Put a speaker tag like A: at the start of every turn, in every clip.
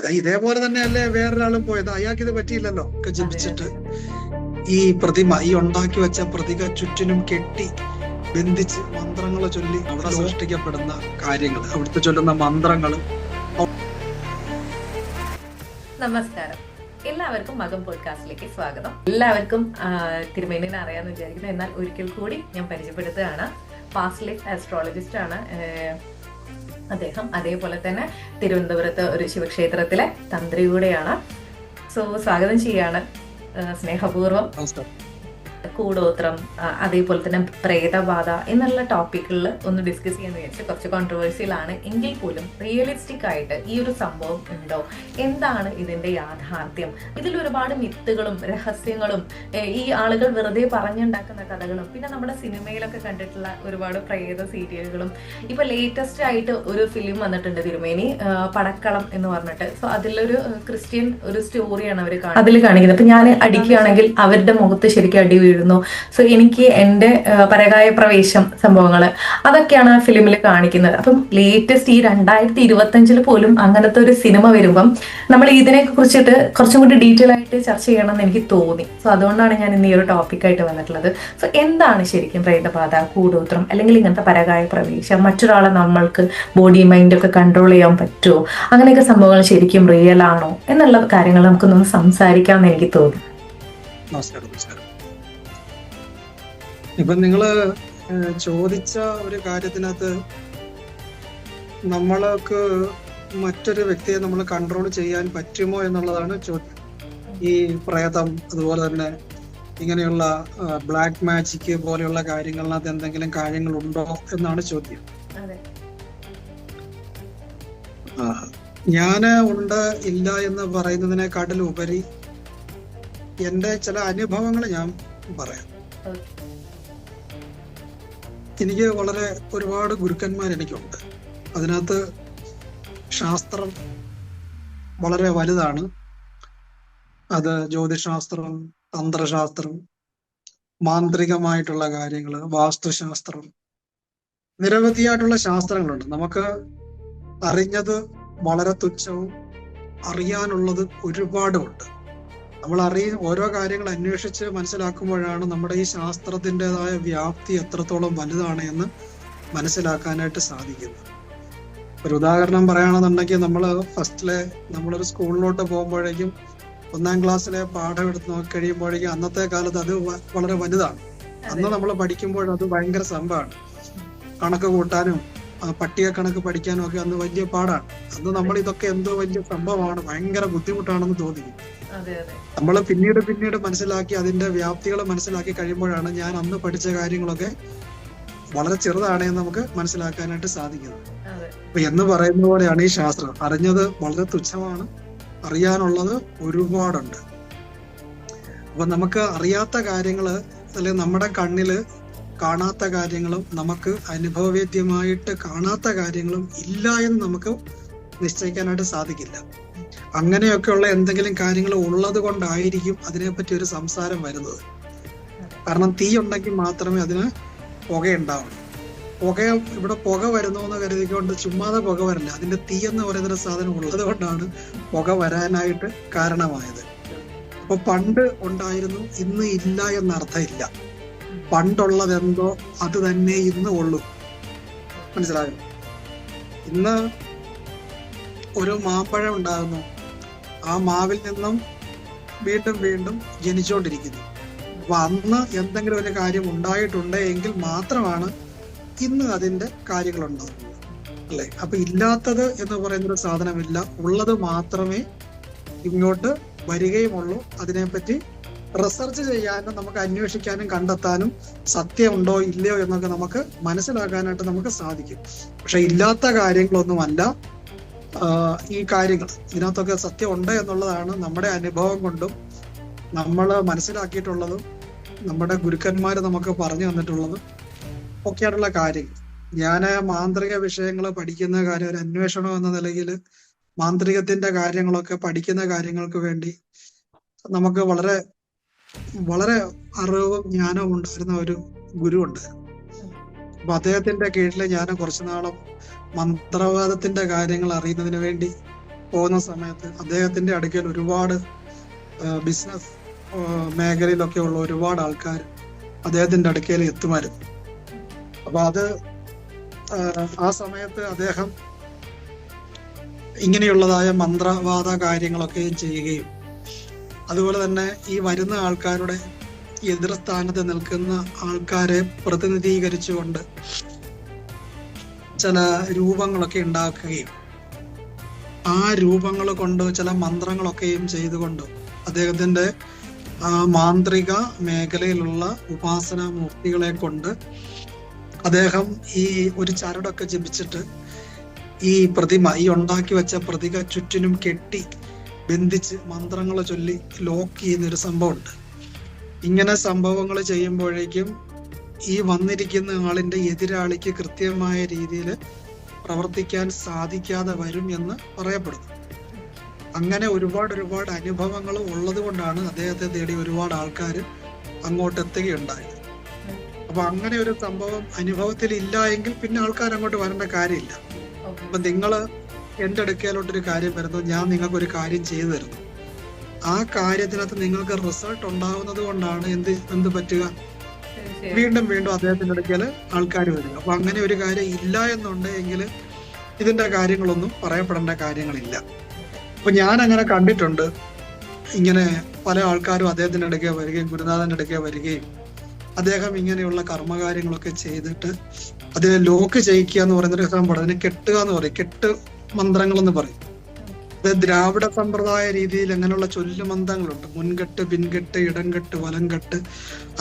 A: ഇതാ ഇതേപോലെ തന്നെയല്ലേ വേറൊരാളും പോയത്? അയാൾക്ക് ഇത് പറ്റിയില്ലല്ലോ. ഒക്കെ ജപിച്ചിട്ട്. ഈ പ്രതിമ ഈ ഉണ്ടാക്കി വെച്ച പ്രതിക ചുറ്റിനും കെട്ടി ബന്ധിച്ച് മന്ത്രങ്ങൾ ചൊല്ലി അവിടെ സൃഷ്ടിക്കപ്പെടുന്ന കാര്യങ്ങൾ അവിടുത്തെ ചൊല്ലുന്ന മന്ത്രങ്ങൾ
B: നമസ്കാരം. എല്ലാവർക്കും മകം പോഡ്കാസ്റ്റിലേക്ക് സ്വാഗതം. എല്ലാവർക്കും തിരുമേനിനെ അറിയാമെന്ന് വിചാരിക്കുന്നു. എന്നാൽ ഒരിക്കൽ കൂടി ഞാൻ പരിചയപ്പെടുത്തുകയാണ്. പാസ്റ്റ് ലൈഫ് ആസ്ട്രോളജിസ്റ്റ് ആണ്. അദ്ദേഹം അതേപോലെ തന്നെ തിരുവനന്തപുരത്ത് ഒരു ശിവക്ഷേത്രത്തിലെ തന്ത്രി കൂടെയാണ് സോ സ്വാഗതം ചെയ്യാണ് സ്നേഹപൂർവം. കൂടോത്രം അതേപോലെ തന്നെ പ്രേതബാധ എന്നുള്ള ടോപ്പിക്കുകളിൽ ഒന്ന് ഡിസ്കസ് ചെയ്യാന്ന് വിചാരിച്ചു കുറച്ച് കോൺട്രവേഴ്സിയലാണ് എങ്കിൽ പോലും റിയലിസ്റ്റിക് ആയിട്ട് ഈ ഒരു സംഭവം ഉണ്ടോ? എന്താണ് ഇതിന്റെ യാഥാർത്ഥ്യം? ഇതിൽ ഒരുപാട് മിത്തുകളും രഹസ്യങ്ങളും ഈ ആളുകൾ വെറുതെ പറഞ്ഞുണ്ടാക്കുന്ന കഥകളും പിന്നെ നമ്മുടെ സിനിമയിലൊക്കെ കണ്ടിട്ടുള്ള ഒരുപാട് പ്രേത സീരിയലുകളും. ഇപ്പൊ ലേറ്റസ്റ്റ് ആയിട്ട് ഒരു ഫിലിം വന്നിട്ടുണ്ട് തിരുമേനി പടക്കളം എന്ന് പറഞ്ഞിട്ട്. സോ അതിലൊരു ക്രിസ്ത്യൻ ഒരു സ്റ്റോറിയാണ് അവർ അതിൽ കാണിക്കുന്നത്. അപ്പൊ ഞാൻ അടിക്കുകയാണെങ്കിൽ അവരുടെ മുഖത്ത് ശരിക്കും അടി വീഴുന്നു സോ എനിക്ക് എന്റെ പരകായ പ്രവേശം സംഭവങ്ങൾ അതൊക്കെയാണ് ഫിലിമിൽ കാണിക്കുന്നത്. അപ്പം ലേറ്റസ്റ്റ് ഈ രണ്ടായിരത്തി ഇരുപത്തി അഞ്ചിൽ പോലും അങ്ങനത്തെ ഒരു സിനിമ വരുമ്പം നമ്മൾ ഇതിനെ കുറിച്ചിട്ട് കുറച്ചും കൂടി ഡീറ്റെയിൽ ആയിട്ട് ചർച്ച ചെയ്യണം എന്ന് എനിക്ക് തോന്നി. സോ അതുകൊണ്ടാണ് ഞാൻ ഇന്ന് ഈ ഒരു ടോപ്പിക്കായിട്ട് വന്നിട്ടുള്ളത്. സോ എന്താണ് ശരിക്കും പ്രേതബാധ കൂടോത്രം അല്ലെങ്കിൽ ഇങ്ങനത്തെ പരകായ പ്രവേശം? മറ്റൊരാളെ നമ്മൾക്ക് ബോഡി മൈൻഡ് ഒക്കെ കൺട്രോൾ ചെയ്യാൻ പറ്റുമോ അങ്ങനെയൊക്കെ സംഭവങ്ങൾ ശരിക്കും റിയൽ ആണോ? എന്നുള്ള കാര്യങ്ങൾ നമുക്കൊന്ന് സംസാരിക്കാമെന്ന് എനിക്ക് തോന്നി.
A: നമസ്കാരം നമസ്കാരം. ഇപ്പൊ നിങ്ങൾ ചോദിച്ച ഒരു കാര്യത്തിനകത്ത് നമ്മൾക്ക് മറ്റൊരു വ്യക്തിയെ നമ്മൾ കൺട്രോൾ ചെയ്യാൻ പറ്റുമോ എന്നുള്ളതാണ് ചോദ്യം ഈ പ്രേതം അതുപോലെ തന്നെ ഇങ്ങനെയുള്ള ബ്ലാക്ക് മാജിക് പോലെയുള്ള കാര്യങ്ങളിനകത്ത് എന്തെങ്കിലും കാര്യങ്ങൾ ഉണ്ടോ എന്നാണ് ചോദ്യം. ഞാൻ ഉണ്ട് ഇല്ല എന്ന് പറയുന്നതിനെക്കാട്ടിൽ ഉപരി എന്റെ ചില അനുഭവങ്ങൾ ഞാൻ പറയാം. എനിക്ക് വളരെ ഒരുപാട് ഗുരുക്കന്മാർ എനിക്കുണ്ട്. അതിനകത്ത് ശാസ്ത്രം വളരെ വലുതാണ്. അത് ജ്യോതിശാസ്ത്രം തന്ത്രശാസ്ത്രം മാന്ത്രികമായിട്ടുള്ള കാര്യങ്ങൾ വാസ്തുശാസ്ത്രം നിരവധിയായിട്ടുള്ള ശാസ്ത്രങ്ങളുണ്ട്. നമുക്ക് അറിഞ്ഞത് വളരെ തുച്ഛവും അറിയാനുള്ളത് ഒരുപാടുമുണ്ട്. നമ്മൾ അറിയ ഓരോ കാര്യങ്ങൾ അന്വേഷിച്ച് മനസ്സിലാക്കുമ്പോഴാണ് നമ്മുടെ ഈ ശാസ്ത്രത്തിന്റെതായ വ്യാപ്തി എത്രത്തോളം വലുതാണ് എന്ന് മനസ്സിലാക്കാനായിട്ട് സാധിക്കുന്നത്. ഒരു ഉദാഹരണം പറയുകയാണെന്നുണ്ടെങ്കിൽ നമ്മൾ ഫസ്റ്റിലെ നമ്മളൊരു സ്കൂളിലോട്ട് പോകുമ്പോഴേക്കും ഒന്നാം ക്ലാസ്സിലെ പാഠം എടുത്ത് നോക്കി കഴിയുമ്പോഴേക്കും അന്നത്തെ കാലത്ത് അത് വളരെ വലുതാണ്. അന്ന് നമ്മൾ പഠിക്കുമ്പോൾ അത് ഭയങ്കര സംഭവമാണ്. കണക്ക് കൂട്ടാനും പട്ടിക കണക്ക് പഠിക്കാനും ഒക്കെ അന്ന് വലിയ പാടാണ്. അന്ന് നമ്മൾ ഇതൊക്കെ എന്തോ വലിയ സംഭവമാണ്. ഭയങ്കര ബുദ്ധിമുട്ടാണെന്ന്
B: തോന്നി
A: നമ്മൾ പിന്നീട് പിന്നീട് മനസ്സിലാക്കി അതിന്റെ വ്യാപ്തികൾ മനസ്സിലാക്കി കഴിയുമ്പോഴാണ് ഞാൻ അന്ന് പഠിച്ച കാര്യങ്ങളൊക്കെ വളരെ ചെറുതാണ് എന്ന് നമുക്ക് മനസ്സിലാക്കാനായിട്ട് സാധിക്കുന്നത്. എന്ന് പറയുന്ന പോലെയാണ് ഈ ശാസ്ത്രം. അറിഞ്ഞത് വളരെ തുച്ഛമാണ്. അറിയാനുള്ളത് ഒരുപാടുണ്ട്. അപ്പൊ നമുക്ക് അറിയാത്ത കാര്യങ്ങൾ അല്ലെങ്കിൽ നമ്മുടെ കണ്ണിൽ കാണാത്ത കാര്യങ്ങളും നമുക്ക് അനുഭവവേദ്യമായിട്ട് കാണാത്ത കാര്യങ്ങളും ഇല്ല എന്ന് നമുക്ക് നിശ്ചയിക്കാനായിട്ട് സാധിക്കില്ല. അങ്ങനെയൊക്കെയുള്ള എന്തെങ്കിലും കാര്യങ്ങൾ ഉള്ളത് കൊണ്ടായിരിക്കും അതിനെപ്പറ്റി ഒരു സംസാരം വരുന്നത്. കാരണം തീ ഉണ്ടെങ്കിൽ മാത്രമേ അതിന് പുകയുണ്ടാവുള്ളൂ. പുക ഇവിടെ പുക വരുന്നു എന്ന് കരുതിക്കൊണ്ട് ചുമ്മാതെ പുക വരില്ല. അതിന്റെ തീ എന്ന് പറയുന്ന സാധനം ഉള്ളത് കൊണ്ടാണ് പുക വരാനായിട്ട് കാരണമായത്. അപ്പൊ പണ്ട് ഉണ്ടായിരുന്നു ഇന്ന് ഇല്ല എന്നർത്ഥമില്ല. പണ്ടുള്ളത് എന്തോ അത് തന്നെ ഇന്ന് ഉള്ളൂ. മനസ്സിലായോ? ഇന്ന് ഒരു മാമ്പഴം ഉണ്ടാകുന്നു. ആ മാവിൽ നിന്നും വീണ്ടും വീണ്ടും ജനിച്ചുകൊണ്ടിരിക്കുന്നു അപ്പൊ അന്ന് എന്തെങ്കിലും ഒരു കാര്യം ഉണ്ടായിട്ടുണ്ട് എങ്കിൽ മാത്രമാണ് ഇന്ന് അതിന്റെ കാര്യങ്ങൾ ഉണ്ടാകുന്നത് അല്ലെ? അപ്പൊ ഇല്ലാത്തത് എന്ന് പറയുന്ന ഒരു സാധനമില്ല. ഉള്ളത് മാത്രമേ ഇങ്ങോട്ട് വരികയുമുള്ളൂ. അതിനെപ്പറ്റി റിസർച്ച് ചെയ്യാനും നമുക്ക് അന്വേഷിക്കാനും കണ്ടെത്താനും സത്യമുണ്ടോ ഇല്ലയോ എന്നൊക്കെ നമുക്ക് മനസ്സിലാക്കാനായിട്ട് നമുക്ക് സാധിക്കും. പക്ഷെ ഇല്ലാത്ത കാര്യങ്ങളൊന്നുമല്ല. ഈ കാര്യങ്ങൾ. ഇതിനകത്തൊക്കെ സത്യം ഉണ്ട് എന്നുള്ളതാണ് നമ്മുടെ അനുഭവം കൊണ്ടും നമ്മൾ മനസ്സിലാക്കിയിട്ടുള്ളതും നമ്മുടെ ഗുരുക്കന്മാർ നമുക്ക് പറഞ്ഞു തന്നിട്ടുള്ളതും ഒക്കെയായിട്ടുള്ള കാര്യങ്ങൾ. ഞാൻ മാന്ത്രിക വിഷയങ്ങൾ പഠിക്കുന്ന കാര്യം ഒരു അന്വേഷണം എന്ന നിലയിൽ മാന്ത്രികത്തിന്റെ കാര്യങ്ങളൊക്കെ പഠിക്കുന്ന കാര്യങ്ങൾക്ക് വേണ്ടി നമുക്ക് വളരെ വളരെ അറിവും ജ്ഞാനവും ഉണ്ടായിരുന്ന ഒരു ഗുരു ഉണ്ടായിരുന്നു അപ്പൊ അദ്ദേഹത്തിന്റെ കീഴിൽ ഞാൻ കുറച്ചു നാളും മന്ത്രവാദത്തിന്റെ കാര്യങ്ങൾ അറിയുന്നതിന് വേണ്ടി പോകുന്ന സമയത്ത് അദ്ദേഹത്തിന്റെ അടുക്കൽ ഒരുപാട് ബിസിനസ് മേഖലയിലൊക്കെ ഉള്ള ഒരുപാട് ആൾക്കാർ അദ്ദേഹത്തിന്റെ അടുക്കൽ എത്തുമായിരുന്നു. അപ്പൊ അത് ആ, സമയത്ത് അദ്ദേഹം ഇങ്ങനെയുള്ളതായ മന്ത്രവാദ കാര്യങ്ങളൊക്കെയും ചെയ്യുകയും അതുപോലെ തന്നെ ഈ വരുന്ന ആൾക്കാരുടെ എതിർസ്ഥാനത്ത് നിൽക്കുന്ന ആൾക്കാരെ പ്രതിനിധീകരിച്ചുകൊണ്ട് ചില രൂപങ്ങളൊക്കെ ഉണ്ടാക്കുകയും ആ രൂപങ്ങൾ കൊണ്ട് ചില മന്ത്രങ്ങളൊക്കെയും ചെയ്തുകൊണ്ട് അദ്ദേഹത്തിന്റെ മാന്ത്രിക മേഖലയിലുള്ള ഉപാസന മൂർത്തികളെ കൊണ്ട് അദ്ദേഹം ഈ ഒരു ചരടൊക്കെ ജപിച്ചിട്ട് ഈ പ്രതിമ ഈ ഉണ്ടാക്കി വെച്ച പ്രതിക ചുറ്റിനും കെട്ടി ബന്ധിച്ച് മന്ത്രങ്ങളെ ചൊല്ലി ലോക്ക് ചെയ്യുന്ന ഒരു സംഭവമുണ്ട്. ഇങ്ങനെ സംഭവങ്ങൾ ചെയ്യുമ്പോഴേക്കും ഈ വന്നിരിക്കുന്ന ആളിന്റെ എതിരാളിക്ക് കൃത്യമായ രീതിയിൽ പ്രവർത്തിക്കാൻ സാധിക്കാതെ വരും എന്ന് പറയപ്പെടുന്നു. അങ്ങനെ ഒരുപാട് ഒരുപാട് അനുഭവങ്ങൾ ഉള്ളത് കൊണ്ടാണ് അദ്ദേഹത്തെ തേടി ഒരുപാട് ആൾക്കാർ അങ്ങോട്ട് എത്തുകയുണ്ടായത് അപ്പൊ അങ്ങനെ ഒരു സംഭവം അനുഭവത്തിൽ ഇല്ല എങ്കിൽ പിന്നെ ആൾക്കാർ അങ്ങോട്ട് വരേണ്ട കാര്യമില്ല. അപ്പൊ നിങ്ങൾ എന്റെ അടുക്കലോട്ടൊരു കാര്യം വരുന്നു ഞാൻ നിങ്ങൾക്ക് ഒരു കാര്യം ചെയ്തു തരുന്നു. ആ കാര്യത്തിനകത്ത് നിങ്ങൾക്ക് റിസൾട്ട് ഉണ്ടാവുന്നത് കൊണ്ടാണ് എന്ത് എന്ത് പറ്റുക? വീണ്ടും വീണ്ടും അദ്ദേഹത്തിന്റെ അടുക്കൽ ആൾക്കാർ വരിക അപ്പൊ അങ്ങനെ ഒരു കാര്യം ഇല്ല എന്നുണ്ടെങ്കിൽ ഇതിന്റെ കാര്യങ്ങളൊന്നും പറയപ്പെടേണ്ട കാര്യങ്ങളില്ല. അപ്പൊ ഞാൻ അങ്ങനെ കണ്ടിട്ടുണ്ട്. ഇങ്ങനെ പല ആൾക്കാരും അദ്ദേഹത്തിന്റെ അടുക്കെ വരികയും ഗുരുനാഥന്റെ അടുക്കെ വരികയും അദ്ദേഹം ഇങ്ങനെയുള്ള കർമ്മകാര്യങ്ങളൊക്കെ ചെയ്തിട്ട് അദ്ദേഹം ലോക്ക് ചെയ്യിക്കുക എന്ന് പറയുന്ന ഒരു സംഭവം അതിനെ കെട്ടുക എന്ന് പറയും. കെട്ട് മന്ത്രങ്ങൾ എന്ന് പറയും. അത് ദ്രാവിഡ സമ്പ്രദായ രീതിയിൽ അങ്ങനെയുള്ള ചൊല്ലു മന്ത്രങ്ങളുണ്ട്? മുൻകെട്ട് പിൻകെട്ട് ഇടംകെട്ട് വലംകെട്ട്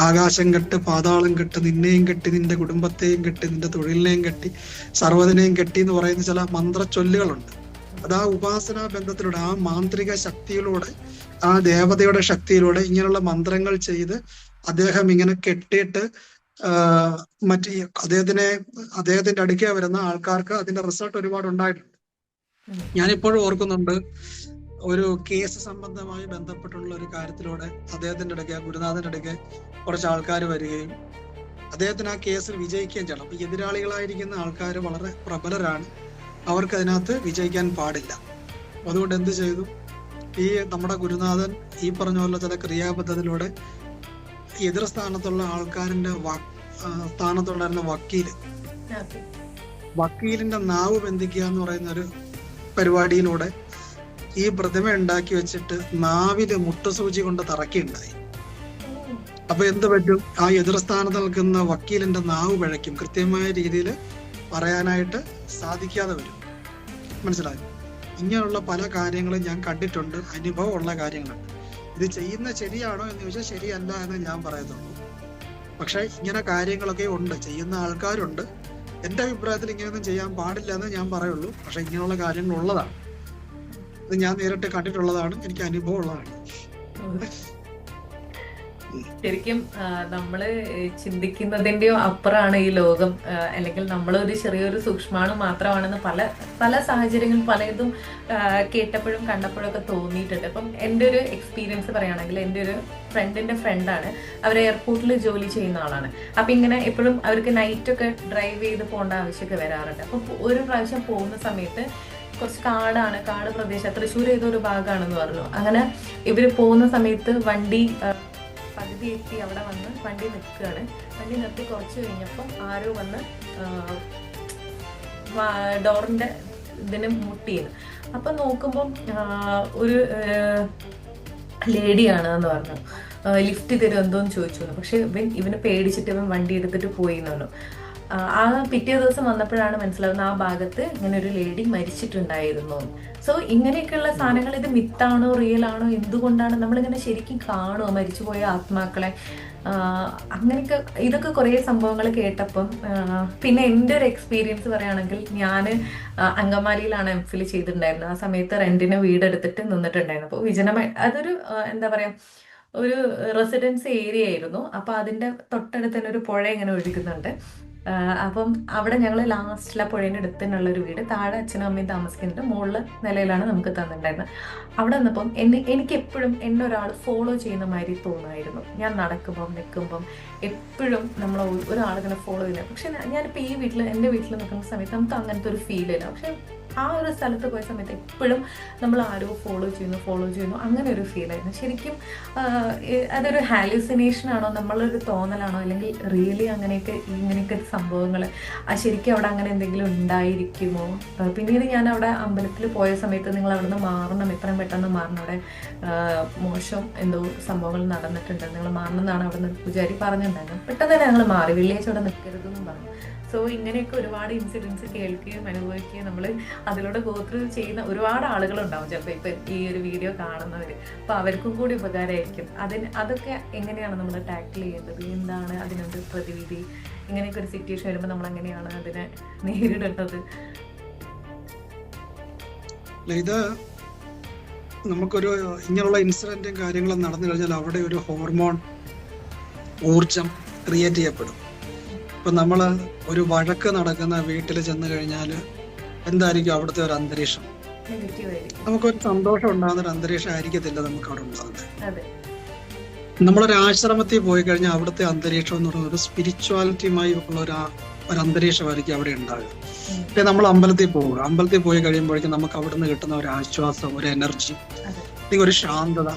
A: ആകാശം കെട്ട് പാതാളം കെട്ട് നിന്നെയും കെട്ടി നിന്റെ കുടുംബത്തെയും കെട്ടി നിന്റെ തൊഴിലിനെയും കെട്ടി സർവതിനെയും കെട്ടി എന്ന് പറയുന്ന ചില മന്ത്രച്ചൊല്ലുകളുണ്ട്. അത് ആ ഉപാസനാ ബന്ധത്തിലൂടെ ആ മാന്ത്രിക ശക്തിയിലൂടെ ആ ദേവതയുടെ ശക്തിയിലൂടെ ഇങ്ങനെയുള്ള മന്ത്രങ്ങൾ ചെയ്ത് അദ്ദേഹം ഇങ്ങനെ കെട്ടിയിട്ട് മറ്റേ അദ്ദേഹത്തിനെ അദ്ദേഹത്തിന്റെ അടുക്കെ വരുന്ന ആൾക്കാർക്ക് അതിന്റെ റിസൾട്ട് ഒരുപാട് ഉണ്ടായിട്ടുണ്ട്. ഞാനിപ്പോഴും ഓർക്കുന്നുണ്ട് ഒരു കേസ് സംബന്ധമായി ബന്ധപ്പെട്ടുള്ള ഒരു കാര്യത്തിലൂടെ അദ്ദേഹത്തിന്റെ ഇടയ്ക്ക് ഗുരുനാഥന്റെ ഇടയ്ക്ക് കുറച്ച് ആൾക്കാർ വരികയും അദ്ദേഹത്തിന് ആ കേസിൽ വിജയിക്കുകയും ചെയ്യണം. അപ്പൊ എതിരാളികളായിരിക്കുന്ന ആൾക്കാർ വളരെ പ്രബലരാണ്. അവർക്ക് അതിനകത്ത് വിജയിക്കാൻ പാടില്ല. അതുകൊണ്ട് എന്ത് ചെയ്തു? ഈ നമ്മുടെ ഗുരുനാഥൻ ഈ പറഞ്ഞ പോലെ ചില ക്രിയാബദ്ധത്തിലൂടെ എതിർ സ്ഥാനത്തുള്ള ആൾക്കാരിന്റെ സ്ഥാനത്തുണ്ടായിരുന്ന
B: വക്കീൽ.
A: വക്കീലിന്റെ നാവ് ബന്ധിക്കുക എന്ന് പറയുന്ന ഒരു പരിപാടിയിലൂടെ ഈ പ്രതിമ ഉണ്ടാക്കി വെച്ചിട്ട് നാവിൽ മുട്ടുസൂചി കൊണ്ട് തറക്കിയുണ്ടായി. അപ്പൊ എന്ത് പറ്റും? ആ എതിർസ്ഥാനത്ത് നിൽക്കുന്ന വക്കീലിന്റെ നാവ് പിഴയ്ക്കും. കൃത്യമായ രീതിയിൽ പറയാനായിട്ട് സാധിക്കാതെ വരും. മനസ്സിലായി? ഇങ്ങനെയുള്ള പല കാര്യങ്ങളും ഞാൻ കണ്ടിട്ടുണ്ട്. അനുഭവമുള്ള കാര്യങ്ങളുണ്ട് ഇത് ചെയ്യുന്ന ശരിയാണോ എന്ന് ചോദിച്ചാൽ ശരിയല്ല എന്ന് ഞാൻ പറയത്തുള്ളൂ പക്ഷെ ഇങ്ങനെ കാര്യങ്ങളൊക്കെ ഉണ്ട്. ചെയ്യുന്ന ആൾക്കാരുണ്ട്. എന്റെ അഭിപ്രായത്തിൽ ഇങ്ങനെയൊന്നും ചെയ്യാൻ പാടില്ല എന്ന് ഞാൻ പറയുള്ളൂ. പക്ഷെ ഇങ്ങനെയുള്ള കാര്യങ്ങൾ ഉള്ളതാണ്. ഇത് ഞാൻ നേരിട്ട് കണ്ടിട്ടുള്ളതാണ്. എനിക്ക് അനുഭവം ഉള്ളതാണ്
B: ശരിക്കും നമ്മൾ ചിന്തിക്കുന്നതിന്റെയോ അപ്പുറമാണ് ഈ ലോകം. അല്ലെങ്കിൽ നമ്മളൊരു ചെറിയൊരു സൂക്ഷ്മാണു മാത്രമാണെന്ന് പല പല സാഹചര്യങ്ങളിൽ പലതും കേട്ടപ്പോഴും കണ്ടപ്പോഴും ഒക്കെ തോന്നിയിട്ടുണ്ട്. അപ്പം എന്റെ ഒരു എക്സ്പീരിയൻസ് പറയുകയാണെങ്കിൽ എന്റെ ഒരു ഫ്രണ്ടിന്റെ ഫ്രണ്ടാണ് അവർ എയർപോർട്ടിൽ ജോലി ചെയ്യുന്ന ആളാണ്. അപ്പൊ ഇങ്ങനെ എപ്പോഴും അവർക്ക് നൈറ്റ് ഒക്കെ ഡ്രൈവ് ചെയ്ത് പോകേണ്ട ആവശ്യമൊക്കെ വരാറുണ്ട്. അപ്പൊ ഒരു പ്രാവശ്യം പോകുന്ന സമയത്ത് കുറച്ച് കാടാണ് കാട് പ്രദേശം തൃശ്ശൂർ ഏതൊരു ഭാഗമാണെന്ന് പറഞ്ഞു. അങ്ങനെ ഇവർ പോകുന്ന സമയത്ത് വണ്ടി എത്തി അവിടെ വന്ന് വണ്ടി നിൽക്കുകയാണ്. വണ്ടി നിർത്തി കുറച്ച് കഴിഞ്ഞപ്പം ആരോ വന്ന് ഡോറിന്റെ ഇതിന് മുട്ടിയത്. അപ്പം നോക്കുമ്പം ഒരു ലേഡിയാണ് എന്ന് പറഞ്ഞു. ലിഫ്റ്റ് തരും എന്തോന്ന് ചോദിച്ചു. പക്ഷേ ഇവൻ ഇവനെ പേടിച്ചിട്ട് ഇവൻ വണ്ടി എടുത്തിട്ട് പോയി എന്ന് ആ, പിറ്റേ ദിവസം വന്നപ്പോഴാണ് മനസ്സിലാവുന്നത് ആ ഭാഗത്ത് ഇങ്ങനെ ഒരു ലേഡി മരിച്ചിട്ടുണ്ടായിരുന്നു. സോ ഇങ്ങനെയൊക്കെയുള്ള സാധനങ്ങൾ ഇത് മിത്താണോ റിയൽ ആണോ എന്തുകൊണ്ടാണ് നമ്മളിങ്ങനെ ശരിക്കും കാണുമോ മരിച്ചുപോയ ആത്മാക്കളെ? അങ്ങനെയൊക്കെ ഇതൊക്കെ കുറേ സംഭവങ്ങൾ കേട്ടപ്പം പിന്നെ എന്റെ ഒരു എക്സ്പീരിയൻസ് പറയുകയാണെങ്കിൽ ഞാൻ അങ്കമാലിയിലാണ് എം ഫിൽ ചെയ്തിട്ടുണ്ടായിരുന്നത്. ആ സമയത്ത് റെന്റിന് വീടെടുത്തിട്ട് നിന്നിട്ടുണ്ടായിരുന്നു. അപ്പോൾ വിജനമായി അതൊരു എന്താ പറയുക ഒരു റെസിഡൻസ് ഏരിയ ആയിരുന്നു. അപ്പോൾ അതിന്റെ തൊട്ടടുത്ത് തന്നെ ഒരു പുഴ ഇങ്ങനെ ഒഴുകുന്നുണ്ട്. അപ്പം അവിടെ ഞങ്ങൾ ലാസ്റ്റിലെ പുഴേന്റെ അടുത്ത് ഒരു വീട് താഴെ അച്ഛനും അമ്മയും താമസിക്കുന്നുണ്ട് മുകളിൽ നിലയിലാണ് നമുക്ക് തന്നിട്ടുണ്ടായിരുന്നത് അവിടെ നിന്നപ്പം എന്നെ എനിക്ക് എപ്പോഴും എന്നെ ഒരാൾ ഫോളോ ചെയ്യുന്ന മാതിരി തോന്നുമായിരുന്നു. ഞാൻ നടക്കുമ്പം നിൽക്കുമ്പം എപ്പോഴും നമ്മൾ ഒരാളിങ്ങനെ ഫോളോ ചെയ്യുന്നത് പക്ഷെ ഞാനിപ്പോൾ ഈ വീട്ടിൽ എന്റെ വീട്ടിൽ നിൽക്കുന്ന സമയത്ത് നമുക്ക് അങ്ങനത്തെ ഒരു ഫീൽ ഇല്ല. പക്ഷെ ആ ഒരു സ്ഥലത്ത് പോയ സമയത്ത് എപ്പോഴും നമ്മൾ ആരോ ഫോളോ ചെയ്യുന്നു ഫോളോ ചെയ്യുന്നു. അങ്ങനെ ഒരു ഫീൽ ആയിരുന്നു. ശരിക്കും അതൊരു ഹാലുസിനേഷൻ ആണോ നമ്മളൊരു തോന്നലാണോ അല്ലെങ്കിൽ റിയലി അങ്ങനെയൊക്കെ ഇങ്ങനെയൊക്കെ സംഭവങ്ങൾ ശരിക്കും അവിടെ അങ്ങനെ എന്തെങ്കിലും ഉണ്ടായിരിക്കുമോ? പിന്നീട് ഞാൻ അവിടെ അമ്പലത്തിൽ പോയ സമയത്ത് നിങ്ങൾ അവിടെ നിന്ന് മാറണം എത്രയും പെട്ടെന്ന് മാറണം. അവിടെ മോശം എന്തോ സംഭവങ്ങൾ നടന്നിട്ടുണ്ട്. നിങ്ങൾ മാറണം എന്നാണ് അവിടെ നിന്ന് പൂജാരി പറഞ്ഞിട്ടുണ്ടായിരുന്നത്. പെട്ടെന്ന് തന്നെ ഞങ്ങൾ മാറി. വെള്ളിയാഴ്ച അവിടെ നിൽക്കരുതെന്നും പറഞ്ഞു. സോ ഇങ്ങനെയൊക്കെ ഒരുപാട് ഇൻസിഡൻസ് കേൾക്കുകയും അനുഭവിക്കുകയും നമ്മൾ അതിലൂടെ ഗോത്രൂ ചെയ്യുന്ന ഒരുപാട് ആളുകളുണ്ടാവും ചിലപ്പോൾ ഇപ്പം ഈ ഒരു വീഡിയോ കാണുന്നവർ അപ്പോൾ അവർക്കും കൂടി ഉപകാരമായിരിക്കും. അതിന് അതൊക്കെ എങ്ങനെയാണ് നമ്മൾ ടാക്കിൾ ചെയ്യേണ്ടത് എന്താണ് അതിനൊരു പ്രതിവിധി? ഇങ്ങനെയൊക്കെ ഒരു സിറ്റുവേഷൻ വരുമ്പോൾ നമ്മൾ എങ്ങനെയാണ് അതിനെ നേരിടേണ്ടത്?
A: ഇത് നമുക്കൊരു ഇങ്ങനെയുള്ള ഇൻസിഡന്റും കാര്യങ്ങളും നടന്നു കഴിഞ്ഞാൽ അവിടെ ഒരു ഹോർമോൺ ഊർജം ക്രിയേറ്റ് ചെയ്യപ്പെടും. ഇപ്പൊ നമ്മൾ ഒരു വഴക്ക് നടക്കുന്ന വീട്ടിൽ ചെന്ന് കഴിഞ്ഞാൽ എന്തായിരിക്കും അവിടുത്തെ ഒരു അന്തരീക്ഷം? നമുക്കൊരു സന്തോഷം ഉണ്ടാകുന്ന ഒരു അന്തരീക്ഷം ആയിരിക്കത്തില്ല നമുക്ക് അവിടെ ഉണ്ടാകുന്നത്. നമ്മളൊരു ആശ്രമത്തിൽ പോയി കഴിഞ്ഞാൽ അവിടുത്തെ അന്തരീക്ഷം എന്ന് പറയുന്നത് ഒരു സ്പിരിച്വാലിറ്റിയുമായി ഉള്ള ഒരു ഒരു അന്തരീക്ഷമായിരിക്കും അവിടെ ഉണ്ടാകുക. പിന്നെ നമ്മൾ അമ്പലത്തിൽ പോകുക അമ്പലത്തിൽ പോയി കഴിയുമ്പോഴേക്കും നമുക്ക് അവിടുന്ന് കിട്ടുന്ന ഒരു ആശ്വാസം ഒരു എനർജി അല്ലെങ്കിൽ ഒരു ശാന്തത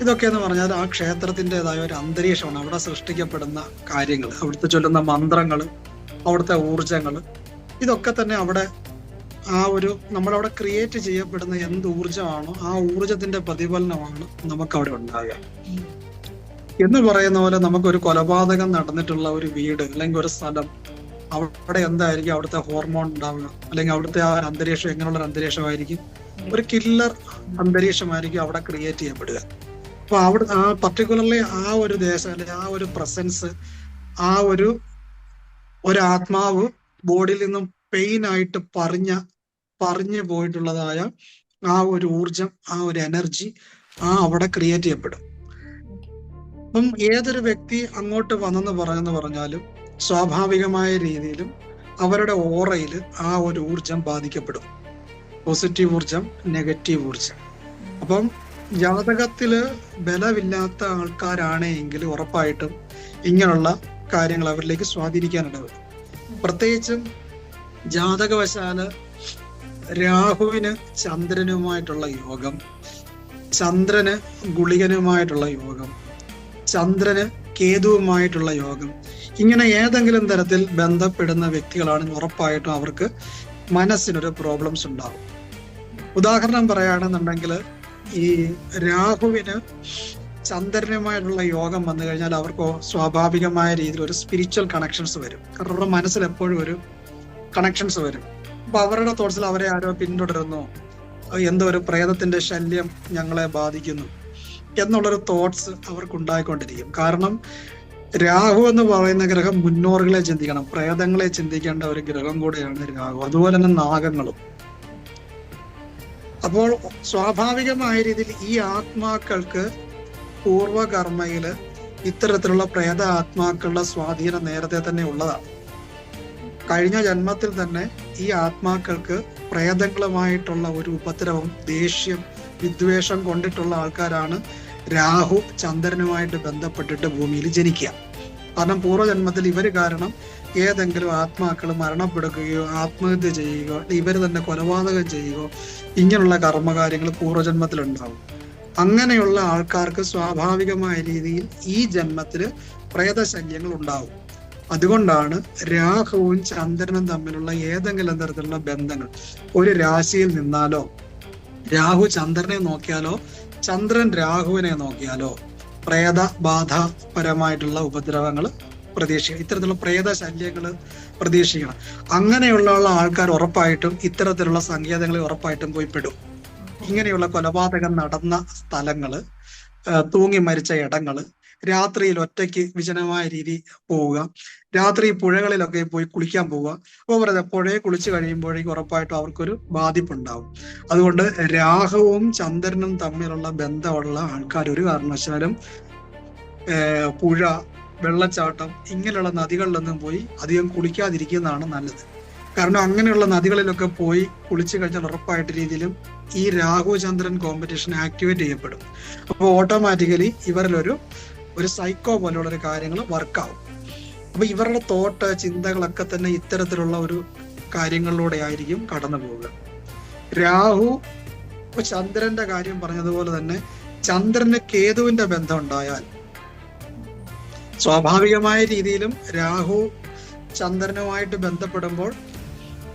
A: ഇതൊക്കെ എന്ന് പറഞ്ഞാൽ ആ ക്ഷേത്രത്തിന്റെതായ ഒരു അന്തരീക്ഷമാണ്. അവിടെ സൃഷ്ടിക്കപ്പെടുന്ന കാര്യങ്ങൾ അവിടുത്തെ ചൊല്ലുന്ന മന്ത്രങ്ങൾ അവിടുത്തെ ഊർജങ്ങൾ ഇതൊക്കെ തന്നെ അവിടെ ആ ഒരു നമ്മളവിടെ ക്രിയേറ്റ് ചെയ്യപ്പെടുന്ന എന്ത് ഊർജമാണോ ആ ഊർജത്തിന്റെ പ്രതിഫലനമാണ് നമുക്ക് അവിടെ ഉണ്ടാകുക എന്ന് പറയുന്ന പോലെ നമുക്കൊരു കൊലപാതകം നടന്നിട്ടുള്ള ഒരു വീട് അല്ലെങ്കിൽ ഒരു സ്ഥലം അവിടെ എന്തായിരിക്കും അവിടുത്തെ ഹോർമോൺ ഉണ്ടാവുക? അല്ലെങ്കിൽ അവിടുത്തെ ആ അന്തരീക്ഷം എങ്ങനെയുള്ള അന്തരീക്ഷമായിരിക്കും? ഒരു കില്ലർ അന്തരീക്ഷമായിരിക്കും അവിടെ ക്രിയേറ്റ് ചെയ്യപ്പെടുക. അപ്പൊ അവിടെ ആ പർട്ടിക്കുലർലി ആ ഒരു ദേശം അല്ലെങ്കിൽ ആ ഒരു പ്രസൻസ് ആ ഒരു ഒരു ആത്മാവ് ബോഡിയിൽ നിന്നും പെയിൻ ആയിട്ട് പറഞ്ഞ പറഞ്ഞു പോയിട്ടുള്ളതായ ആ ഒരു ഊർജം ആ ഒരു എനർജി ആ അവിടെ ക്രിയേറ്റ് ചെയ്യപ്പെടും. അപ്പം ഏതൊരു വ്യക്തി അങ്ങോട്ട് വന്നെന്ന് പറഞ്ഞെന്ന് പറഞ്ഞാലും സ്വാഭാവികമായ രീതിയിലും അവരുടെ ഓറയിൽ ആ ഒരു ഊർജം ബാധിക്കപ്പെടും. പോസിറ്റീവ് ഊർജം നെഗറ്റീവ് ഊർജം അപ്പം ജാതകത്തിൽ ബലമില്ലാത്ത ആൾക്കാരാണ് എങ്കിൽ ഉറപ്പായിട്ടും ഇങ്ങനെയുള്ള കാര്യങ്ങൾ അവരിലേക്ക് സ്വാധീനിക്കാനുള്ളത് പ്രത്യേകിച്ചും ജാതകവശാൽ രാഹുവിന് ചന്ദ്രനുമായിട്ടുള്ള യോഗം ചന്ദ്രന് ഗുളികനുമായിട്ടുള്ള യോഗം ചന്ദ്രന് കേതുവുമായിട്ടുള്ള യോഗം ഇങ്ങനെ ഏതെങ്കിലും തരത്തിൽ ബന്ധപ്പെടുന്ന വ്യക്തികളാണെങ്കിൽ ഉറപ്പായിട്ടും അവർക്ക് മനസ്സിനൊരു പ്രോബ്ലംസ് ഉണ്ടാവും. ഉദാഹരണം പറയുകയാണെന്നുണ്ടെങ്കിൽ ഈ രാഹുവിന് ചന്ദ്രനുമായിട്ടുള്ള യോഗം വന്നു കഴിഞ്ഞാൽ അവർക്ക് സ്വാഭാവികമായ രീതിയിൽ ഒരു സ്പിരിച്വൽ കണക്ഷൻസ് വരും. കാരണം അവരുടെ മനസ്സിൽ എപ്പോഴും ഒരു കണക്ഷൻസ് വരും. അപ്പൊ അവരുടെ തോട്ട്സിൽ അവരെ ആരോ പിന്തുടരുന്നു. എന്തോ ഒരു പ്രേതത്തിന്റെ ശല്യം ഞങ്ങളെ ബാധിക്കുന്നു എന്നുള്ളൊരു തോട്ട്സ് അവർക്ക് ഉണ്ടായിക്കൊണ്ടിരിക്കും കാരണം രാഹു എന്ന് പറയുന്ന ഗ്രഹം മുന്നോറുകളെ ചിന്തിക്കണം. പ്രേതങ്ങളെ ചിന്തിക്കേണ്ട ഒരു ഗ്രഹം കൂടെയാണ് രാഹു. അതുപോലെ തന്നെ നാഗങ്ങളും. അപ്പോൾ സ്വാഭാവികമായ രീതിയിൽ ഈ ആത്മാക്കൾക്ക് പൂർവകർമ്മയിൽ ഇത്തരത്തിലുള്ള പ്രേത ആത്മാക്കളുടെ സ്വാധീനം നേരത്തെ തന്നെ ഉള്ളതാണ്. കഴിഞ്ഞ ജന്മത്തിൽ തന്നെ ഈ ആത്മാക്കൾക്ക് പ്രേതങ്ങളുമായിട്ടുള്ള ഒരു ഉപദ്രവം ദേഷ്യം വിദ്വേഷം കൊണ്ടിട്ടുള്ള ആൾക്കാരാണ് രാഹു ചന്ദ്രനുമായിട്ട് ബന്ധപ്പെട്ടിട്ട് ഭൂമിയിൽ ജനിക്കുക. കാരണം പൂർവജന്മത്തിൽ ഇവർ കാരണം ഏതെങ്കിലും ആത്മാക്കൾ മരണപ്പെടുകയോ ആത്മഹത്യ ചെയ്യുകയോ ഇവർ തന്നെ കൊലപാതകം ചെയ്യുകയോ ഇങ്ങനെയുള്ള കർമ്മകാര്യങ്ങൾ പൂർവജന്മത്തിൽ ഉണ്ടാവും അങ്ങനെയുള്ള ആൾക്കാർക്ക് സ്വാഭാവികമായ രീതിയിൽ ഈ ജന്മത്തിൽ പ്രേതശല്യങ്ങൾ ഉണ്ടാവും. അതുകൊണ്ടാണ് രാഹുവും ചന്ദ്രനും തമ്മിലുള്ള ഏതെങ്കിലും തരത്തിലുള്ള ബന്ധങ്ങൾ. ഒരു രാശിയിൽ നിന്നാലോ രാഹു ചന്ദ്രനെ നോക്കിയാലോ ചന്ദ്രൻ രാഹുവിനെ നോക്കിയാലോ പ്രേത ബാധപരമായിട്ടുള്ള ഉപദ്രവങ്ങൾ പ്രതീക്ഷിക്കണം. ഇത്തരത്തിലുള്ള പ്രേത ശല്യങ്ങൾ പ്രതീക്ഷിക്കണം. അങ്ങനെയുള്ള ആൾക്കാർ ഉറപ്പായിട്ടും ഇത്തരത്തിലുള്ള സങ്കേതങ്ങളിൽ ഉറപ്പായിട്ടും പോയി പെടും. ഇങ്ങനെയുള്ള കൊലപാതകം നടന്ന സ്ഥലങ്ങൾ തൂങ്ങി മരിച്ച ഇടങ്ങൾ രാത്രിയിൽ ഒറ്റയ്ക്ക് വിജനമായ രീതി പോവുക രാത്രി പുഴകളിലൊക്കെ പോയി കുളിക്കാൻ പോവുക അപ്പോൾ പറയുന്നത് പുഴയെ കുളിച്ചു കഴിയുമ്പോഴേക്കും ഉറപ്പായിട്ടും അവർക്കൊരു ബാധിപ്പുണ്ടാവും. അതുകൊണ്ട് രാഹവും ചന്ദ്രനും തമ്മിലുള്ള ബന്ധമുള്ള ആൾക്കാർ ഒരു കാരണവശാലും പുഴ വെള്ളച്ചാട്ടം ഇങ്ങനെയുള്ള നദികളിലൊന്നും പോയി അധികം കുളിക്കാതിരിക്കുന്നതാണ് നല്ലത്. കാരണം അങ്ങനെയുള്ള നദികളിലൊക്കെ പോയി കുളിച്ചു കഴിഞ്ഞാൽ ഉറപ്പായിട്ട് രീതിയിലും ഈ രാഹു ചന്ദ്രൻ കോമ്പറ്റീഷൻ ആക്ടിവേറ്റ് ചെയ്യപ്പെടും. അപ്പോൾ ഓട്ടോമാറ്റിക്കലി ഇവരിലൊരു ഒരു സൈക്കോ പോലെയുള്ള ഒരു കാര്യങ്ങൾ വർക്കാവും അപ്പൊ ഇവരുടെ തോട്ട് ചിന്തകളൊക്കെ തന്നെ ഇത്തരത്തിലുള്ള ഒരു കാര്യങ്ങളിലൂടെ ആയിരിക്കും കടന്നു പോവുക. രാഹു ചന്ദ്രന്റെ കാര്യം പറഞ്ഞതുപോലെ തന്നെ ചന്ദ്രന് കേതുവിന്റെ ബന്ധം ഉണ്ടായാൽ സ്വാഭാവികമായ രീതിയിലും രാഹു ചന്ദ്രനുമായിട്ട് ബന്ധപ്പെടുമ്പോൾ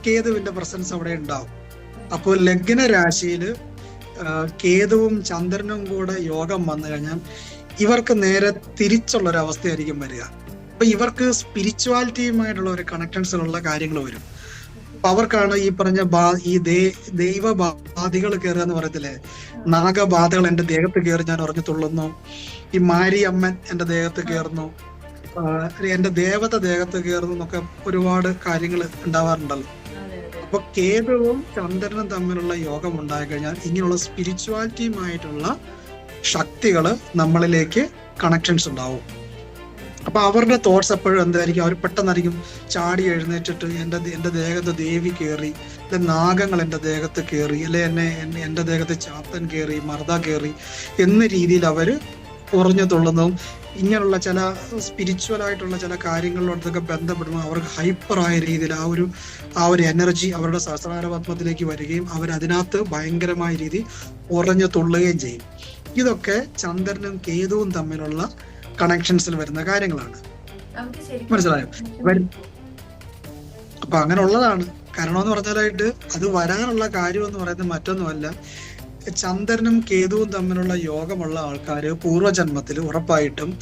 A: കേതുവിന്റെ പ്രസൻസ് അവിടെ ഉണ്ടാവും. അപ്പോൾ ലഗ്ന രാശിയിൽ കേതുവും ചന്ദ്രനും കൂടെ യോഗം വന്നു കഴിഞ്ഞാൽ ഇവർക്ക് നേരെ തിരിച്ചുള്ള ഒരു അവസ്ഥയായിരിക്കും വരിക. അപ്പൊ ഇവർക്ക് സ്പിരിച്വാലിറ്റിയുമായിട്ടുള്ള ഒരു കണക്ഷൻസിലുള്ള കാര്യങ്ങൾ വരും. അപ്പൊ അവർക്കാണ് ഈ പറഞ്ഞ ബാ ഈ ദേ ദൈവബാധികൾ കയറുക എന്ന് പറയത്തില്ലേ? നാഗബാധകൾ എന്റെ ദേഹത്ത് കയറി ഞാൻ ഉറഞ്ഞു തുള്ളുന്നു. ഈ മാരി അമ്മൻ എന്റെ ദേഹത്ത് കയറുന്നു. എന്റെ ദേവത ദേഹത്ത് കയറുന്നു എന്നൊക്കെ ഒരുപാട് കാര്യങ്ങൾ ഉണ്ടാവാറുണ്ടല്ലോ. അപ്പൊ കേതുവും ചന്ദ്രനും തമ്മിലുള്ള യോഗം ഉണ്ടായി കഴിഞ്ഞാൽ ഇങ്ങനെയുള്ള സ്പിരിച്വാലിറ്റിയുമായിട്ടുള്ള ശക്തികൾ നമ്മളിലേക്ക് കണക്ഷൻസ് ഉണ്ടാവും. അപ്പൊ അവരുടെ തോട്ട്സ് എപ്പോഴും എന്തായിരിക്കും? അവർ പെട്ടെന്നായിരിക്കും ചാടി എഴുന്നേറ്റിട്ട് എന്റെ എന്റെ എന്റെ ദേഹത്ത് ദേവി കയറി അല്ലെ നാഗങ്ങൾ എന്റെ ദേഹത്ത് കയറി അല്ലെ എന്നെ എന്റെ എന്റെ ദേഹത്ത് ചാത്തൻ കയറി മർദ്ദ കയറി എന്ന രീതിയിൽ അവർ ഉറഞ്ഞു തുള്ളുന്നതും ഇങ്ങനെയുള്ള ചില സ്പിരിച്വൽ ആയിട്ടുള്ള ചില കാര്യങ്ങളിലോട്ടൊക്കെ ബന്ധപ്പെടുമ്പോൾ അവർക്ക് ഹൈപ്പർ ആയ രീതിയിൽ ആ ഒരു ആ ഒരു എനർജി അവരുടെ സഹസ്രാരപത്മത്തിലേക്ക് വരികയും അവരതിനകത്ത് ഭയങ്കരമായ രീതി ഉറഞ്ഞു തുള്ളുകയും ചെയ്യും. ഇതൊക്കെ ചന്ദ്രനും കേതുവും തമ്മിലുള്ള കണക്ഷൻസിൽ വരുന്ന കാര്യങ്ങളാണ്. മനസ്സിലായോ? അപ്പൊ അങ്ങനെ ഉള്ളതാണ് കാരണം എന്ന് പറഞ്ഞാലായിട്ട് അത് വരാനുള്ള കാര്യം എന്ന് പറയുന്നത് മറ്റൊന്നുമല്ല. ചന്ദ്രനും കേതുവും തമ്മിലുള്ള യോഗമുള്ള ആൾക്കാർ പൂർവജന്മത്തിൽ ഉറപ്പായിട്ടും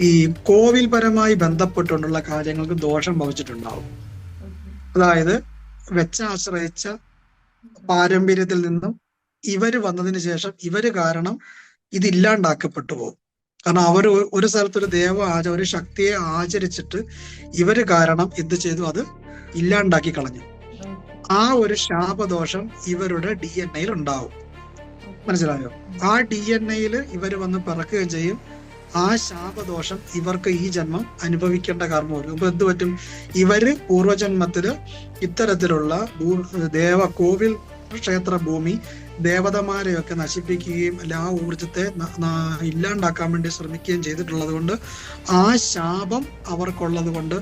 A: ഈ കോവിൽ പരമായി ബന്ധപ്പെട്ടുകൊണ്ടുള്ള കാര്യങ്ങൾക്ക് ദോഷം ഭവിച്ചിട്ടുണ്ടാവും. അതായത് വെച്ചാശ്രയിച്ച പാരമ്പര്യത്തിൽ നിന്നും ഇവർ വന്നതിന് ശേഷം ഇവർ കാരണം ഇതില്ലാണ്ടാക്കപ്പെട്ടു പോകും. കാരണം അവർ ഒരു സ്ഥലത്തൊരു ദേവ ആച ഒരു ശക്തിയെ ആചരിച്ചിട്ട് ഇവർ കാരണം എന്ത് ചെയ്തു? അത് ഇല്ലാണ്ടാക്കി കളഞ്ഞു. ആ ഒരു ശാപദോഷം ഇവരുടെ ഡി എൻ എയിൽ ഉണ്ടാവും. മനസ്സിലായോ? ആ ഡി എൻ എയിൽ ഇവർ വന്ന് പിറക്കുകയും ചെയ്യും. ആ ശാപദോഷം ഇവർക്ക് ഈ ജന്മം അനുഭവിക്കേണ്ട കർമ്മം വരും അപ്പൊ എന്ത് പറ്റും? ഇവർ പൂർവജന്മത്തിൽ ഇത്തരത്തിലുള്ള ദേവ കോവിൽ ക്ഷേത്ര ഭൂമി ദേവതമാരെയൊക്കെ നശിപ്പിക്കുകയും അല്ല ആ ഊർജത്തെ ഇല്ലാണ്ടാക്കാൻ വേണ്ടി ശ്രമിക്കുകയും ചെയ്തിട്ടുള്ളത് കൊണ്ട് ആ ശാപം അവർക്കുള്ളത് കൊണ്ട്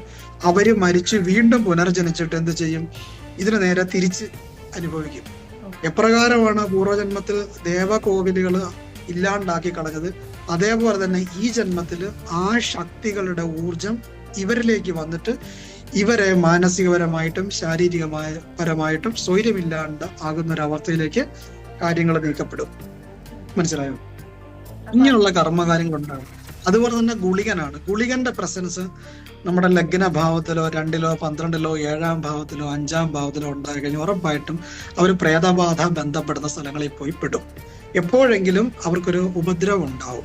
A: അവർ മരിച്ച് വീണ്ടും പുനർജനിച്ചിട്ട് എന്ത് ചെയ്യും? ഇതിന് നേരെ തിരിച്ച് അനുഭവിക്കും. എപ്രകാരമാണ് പൂർവജന്മത്തിൽ ദേവകോവിലുകൾ ഇല്ലാണ്ടാക്കി കളഞ്ഞത്? അതേപോലെ തന്നെ ഈ ജന്മത്തിൽ ആ ശക്തികളുടെ ഊർജം ഇവരിലേക്ക് വന്നിട്ട് ഇവരെ മാനസികപരമായിട്ടും ശാരീരികമായ പരമായിട്ടും സ്വൈര്യമില്ലാണ്ട് ആകുന്ന ഒരു അവസ്ഥയിലേക്ക് കാര്യങ്ങൾ നീക്കപ്പെടും. മനസ്സിലായോ? ഇങ്ങനെയുള്ള കർമ്മകാര്യങ്ങളുണ്ടാകും അതുപോലെ തന്നെ ഗുളികനാണ്. ഗുളികന്റെ പ്രസൻസ് നമ്മുടെ ലഗ്ന ഭാവത്തിലോ രണ്ടിലോ പന്ത്രണ്ടിലോ ഏഴാം ഭാവത്തിലോ അഞ്ചാം ഭാവത്തിലോ ഉണ്ടായി കഴിഞ്ഞാൽ ഉറപ്പായിട്ടും അവർ പ്രേതബാധ ബന്ധപ്പെടുന്ന സ്ഥലങ്ങളിൽ പോയി പെടും. എപ്പോഴെങ്കിലും അവർക്കൊരു ഉപദ്രവം ഉണ്ടാവും.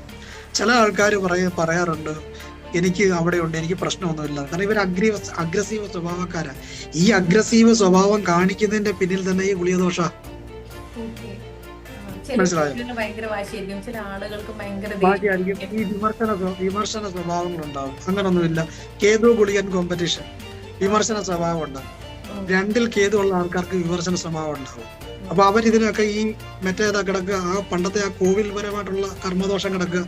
A: ചില ആൾക്കാർ പറയ പറയാറുണ്ട് എനിക്ക് അവിടെ ഉണ്ട് എനിക്ക് പ്രശ്നമൊന്നുമില്ല. കാരണം ഇവർ അഗ്രീവ അഗ്രസീവ് സ്വഭാവക്കാരാണ് ഈ അഗ്രസീവ് സ്വഭാവം കാണിക്കുന്നതിന്റെ പിന്നിൽ തന്നെ ഈ.
B: ആ, ചില ഭയങ്കര വാശിയായിരിക്കും. ചില ആളുകൾക്ക് ഭയങ്കര
A: ഈ വിമർശന വിമർശന സ്വഭാവങ്ങൾ ഉണ്ടാവും അങ്ങനൊന്നുമില്ല. കേതു ഗുളികൻ കോമ്പറ്റീഷൻ വിമർശന സ്വഭാവം ഉണ്ടാവും രണ്ടിൽ കേതു ഉള്ള ആൾക്കാർക്ക് വിമർശന സ്വഭാവം ഉണ്ടാവും അപ്പൊ അവരിതിനൊക്കെ ഈ മറ്റേ കിടക്കുക ആ പണ്ടത്തെ ആ കോവിൽ പരമായിട്ടുള്ള കർമ്മദോഷം കിടക്കുക.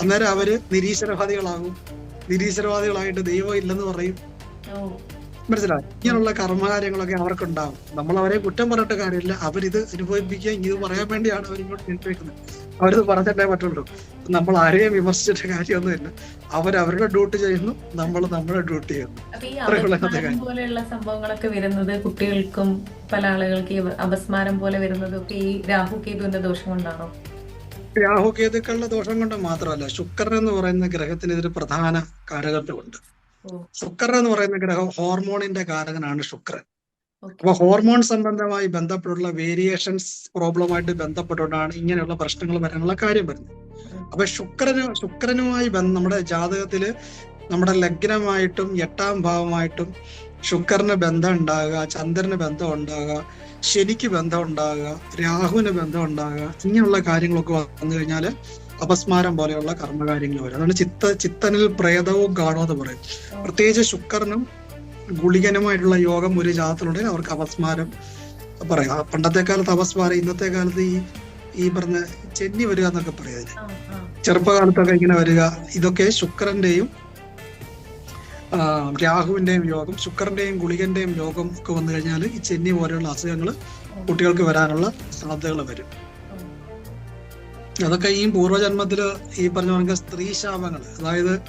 A: അന്നേരം അവർ നിരീശ്വരവാദികളാകും. നിരീശ്വരവാദികളായിട്ട് ദൈവം ഇല്ലെന്ന് പറയും. മനസ്സിലായി? ഇങ്ങനെയുള്ള കർമ്മകാര്യങ്ങളൊക്കെ അവർക്കുണ്ടാവും. നമ്മൾ അവരെ കുറ്റം പറഞ്ഞിട്ട് കാര്യമില്ല. അവരിത് അനുഭവിപ്പിക്കുക ഇത് പറയാൻ വേണ്ടിയാണ് അവരിങ്ങോട്ട് ചിന്തിക്കുന്നത് അവരിത് പറഞ്ഞിട്ടേ പറ്റുള്ളൂ. നമ്മൾ ആരെയും വിമർശിച്ചിട്ട് കാര്യമൊന്നുമില്ല. അവർ അവരുടെ ഡ്യൂട്ടി ചെയ്യുന്നു നമ്മൾ നമ്മുടെ ഡ്യൂട്ടി ചെയ്യുന്നു.
B: പോലെയുള്ള സംഭവങ്ങളൊക്കെ വരുന്നത് കുട്ടികൾക്കും പല ആളുകൾക്ക് അപസ്മാരം പോലെ വരുന്നതൊക്കെ ഈ രാഹു കേതുവിന്റെ ദോഷം കൊണ്ടാണോ?
A: രാഹു കേതുക്കളുടെ ദോഷം കൊണ്ട് മാത്രമല്ല ശുക്രൻ എന്ന് പറയുന്ന ഗ്രഹത്തിന് ഇതൊരു പ്രധാന കാരകത്വമുണ്ട് ശുക്രൻ എന്ന് പറയുന്ന ഗ്രഹം ഹോർമോണിന്റെ കാരകനാണ് ശുക്രൻ. അപ്പൊ ഹോർമോൺ സംബന്ധമായി ബന്ധപ്പെട്ടുള്ള വേരിയേഷൻസ് പ്രോബ്ലമായിട്ട് ബന്ധപ്പെട്ടുകൊണ്ടാണ് ഇങ്ങനെയുള്ള പ്രശ്നങ്ങൾ വരാനുള്ള കാര്യം വരുന്നത്. അപ്പൊ ശുക്രന് ശുക്രനുമായി ബന്ധം നമ്മുടെ ജാതകത്തിൽ നമ്മുടെ ലഗ്നമായിട്ടും എട്ടാം ഭാവമായിട്ടും ശുക്രന് ബന്ധം ഉണ്ടാകുക ചന്ദ്രന് ബന്ധം ഉണ്ടാകുക ശനിക്ക് ബന്ധം ഉണ്ടാകുക രാഹുവിന് ബന്ധം ഉണ്ടാകുക ഇങ്ങനെയുള്ള കാര്യങ്ങളൊക്കെ വന്നു കഴിഞ്ഞാൽ അപസ്മാരം പോലെയുള്ള കർമ്മകാര്യങ്ങൾ വരും. അതാണ് ചിത്ത ചിത്തനിൽ പ്രേതവും കാണോ എന്ന് പറയും. പ്രത്യേകിച്ച് ശുക്രനും ഗുളികനുമായിട്ടുള്ള യോഗം ഒരു ജാതത്തിലുണ്ടെങ്കിൽ അവർക്ക് അപസ്മാരം പറയാം. പണ്ടത്തെ കാലത്ത് അപസ്മാരം ഇന്നത്തെ കാലത്ത് ഈ ഈ പറഞ്ഞ ചെന്നി വരിക എന്നൊക്കെ പറയാം ചെറുപ്പകാലത്തൊക്കെ ഇങ്ങനെ വരിക. ഇതൊക്കെ ശുക്രന്റെയും രാഹുവിന്റെയും യോഗം ശുക്രന്റെയും ഗുളികന്റെയും യോഗം ഒക്കെ വന്നു കഴിഞ്ഞാൽ ഈ ചെന്നി പോലെയുള്ള അസുഖങ്ങൾ കുട്ടികൾക്ക് വരാനുള്ള സാധ്യതകൾ വരും. അതൊക്കെ ഈ പൂർവജന്മത്തിൽ ഈ പറഞ്ഞ പറഞ്ഞ സ്ത്രീ ശാപങ്ങൾ അതായത്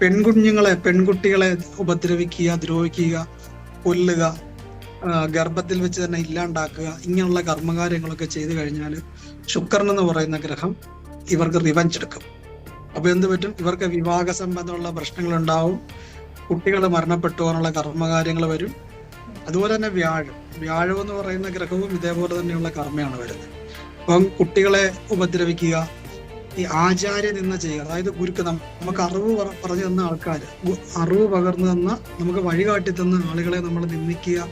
A: പെൺകുഞ്ഞുങ്ങളെ പെൺകുട്ടികളെ ഉപദ്രവിക്കുക ദ്രോഹിക്കുക കൊല്ലുക ഗർഭത്തിൽ വെച്ച് തന്നെ ഇല്ലാണ്ടാക്കുക ഇങ്ങനെയുള്ള കർമ്മകാര്യങ്ങളൊക്കെ ചെയ്തു കഴിഞ്ഞാൽ ശുക്രൻ എന്ന് പറയുന്ന ഗ്രഹം ഇവർക്ക് റിവഞ്ച് എടുക്കും. അപ്പൊ എന്ത് പറ്റും? ഇവർക്ക് വിവാഹ സംബന്ധമുള്ള പ്രശ്നങ്ങൾ ഉണ്ടാവും കുട്ടികൾ മരണപ്പെട്ടു പോകാനുള്ള കർമ്മകാര്യങ്ങൾ വരും. അതുപോലെ തന്നെ വ്യാഴം. വ്യാഴം എന്ന് പറയുന്ന ഗ്രഹവും ഇതേപോലെ തന്നെയുള്ള കർമ്മയാണ് വരുന്നത്. അപ്പം കുട്ടികളെ ഉപദ്രവിക്കുക ഈ ആചാര്യ നിന്ന് ചെയ്യുക. അതായത് ഗുരുക്ക് നമുക്ക് അറിവ് പറഞ്ഞു തന്ന ആൾക്കാർ അറിവ് പകർന്നു തന്ന നമുക്ക് വഴികാട്ടി തന്ന ആളുകളെ നമ്മൾ നിന്ദിക്കുക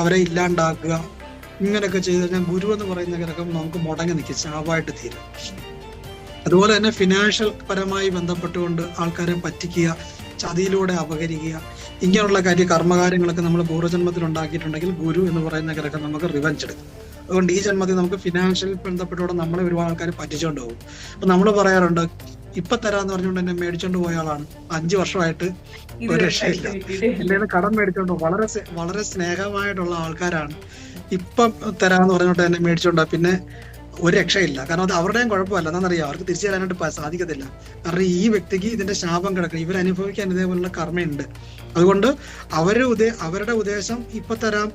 A: അവരെ ഇല്ലാണ്ടാക്കുക ഇങ്ങനെയൊക്കെ ചെയ്തു കഴിഞ്ഞാൽ ഗുരു എന്ന് പറയുന്ന ഗ്രഹം നമുക്ക് മുടങ്ങി നിൽക്കും ചാവായിട്ട് തീരും. അതുപോലെ തന്നെ ഫിനാൻഷ്യൽ പരമായി ബന്ധപ്പെട്ടുകൊണ്ട് ആൾക്കാരെ പറ്റിക്കുക ചതിയിലൂടെ അപകരിക്കുക ഇങ്ങനെയുള്ള കാര്യ കർമ്മകാര്യങ്ങളൊക്കെ നമ്മൾ പൂർവജന്മത്തിൽ ഉണ്ടാക്കിയിട്ടുണ്ടെങ്കിൽ ഗുരു എന്ന് പറയുന്ന ഗ്രഹം നമുക്ക് റിവഞ്ച് എടുക്കും. അതുകൊണ്ട് ഈ ജന്മത്തിൽ നമുക്ക് ഫിനാൻഷ്യൽ ബന്ധപ്പെട്ടോടെ നമ്മളെ ഒരുപാട് ആൾക്കാർ പറ്റിച്ചുകൊണ്ട് പോകും. അപ്പൊ നമ്മൾ പറയാറുണ്ട് ഇപ്പൊ തരാന്ന് പറഞ്ഞുകൊണ്ട് എന്നെ മേടിച്ചോണ്ട് പോയ ആളാണ്. അഞ്ചു വർഷമായിട്ട് ഒരു രക്ഷയില്ല. എന്റെ കടം മേടിച്ചോണ്ട് വളരെ വളരെ സ്നേഹമായിട്ടുള്ള ആൾക്കാരാണ്. ഇപ്പം തരാന്ന് പറഞ്ഞോണ്ട് എന്നെ മേടിച്ചോണ്ട് പിന്നെ ഒരു രക്ഷയില്ല. കാരണം അത് അവരുടെയും കുഴപ്പമല്ല. എന്താണെന്നറിയാം? അവർക്ക് തിരിച്ചു തരാനായിട്ട് സാധിക്കത്തില്ല. കാരണം ഈ വ്യക്തിക്ക് ഇതിന്റെ ശാപം കിടക്കുക ഇവർ അനുഭവിക്കാൻ ഇതേപോലുള്ള കർമ്മയുണ്ട്. അതുകൊണ്ട് അവരുടെ ഉദ്ദേ അവരുടെ ഉദ്ദേശം ഇപ്പൊ തരാം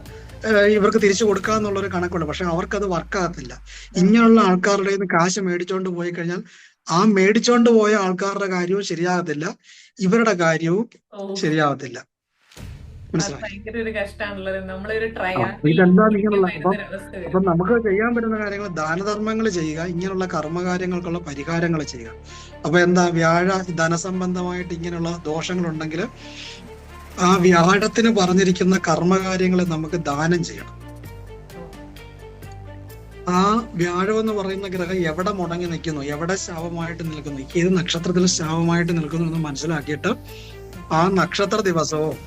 A: ഇവർക്ക് തിരിച്ചു കൊടുക്കുക എന്നുള്ളൊരു കണക്കുണ്ട്. പക്ഷെ അവർക്കത് വർക്കാകത്തില്ല. ഇങ്ങനെയുള്ള ആൾക്കാരുടെ നിന്ന് കാശ് മേടിച്ചോണ്ട് പോയി കഴിഞ്ഞാൽ ആ മേടിച്ചോണ്ട് പോയ ആൾക്കാരുടെ കാര്യവും ശരിയാകത്തില്ല. ഇവരുടെ കാര്യവും ശരിയാവത്തില്ല ഇതെന്താ അപ്പം- നമുക്ക് ചെയ്യാൻ പറ്റുന്ന കാര്യങ്ങൾ ദാനധർമ്മങ്ങൾ ചെയ്യുക ഇങ്ങനെയുള്ള കർമ്മകാര്യങ്ങൾക്കുള്ള പരിഹാരങ്ങൾ ചെയ്യുക. അപ്പൊ എന്താ വ്യാഴ ധനസംബന്ധമായിട്ട് ഇങ്ങനെയുള്ള ദോഷങ്ങൾ ഉണ്ടെങ്കിൽ ആ വ്യാഴത്തിന് പറഞ്ഞിരിക്കുന്ന കർമ്മകാര്യങ്ങളെ നമുക്ക് ദാനം ചെയ്യണം. ആ വ്യാഴം എന്ന് പറയുന്ന ഗ്രഹം എവിടെ മുടങ്ങി നിൽക്കുന്നു? എവിടെ ശാപമായിട്ട് നിൽക്കുന്നു? ഏത് നക്ഷത്രത്തിൽ ശാപമായിട്ട് നിൽക്കുന്നു എന്ന് മനസ്സിലാക്കിയിട്ട് ആ നക്ഷത്ര ദിവസവും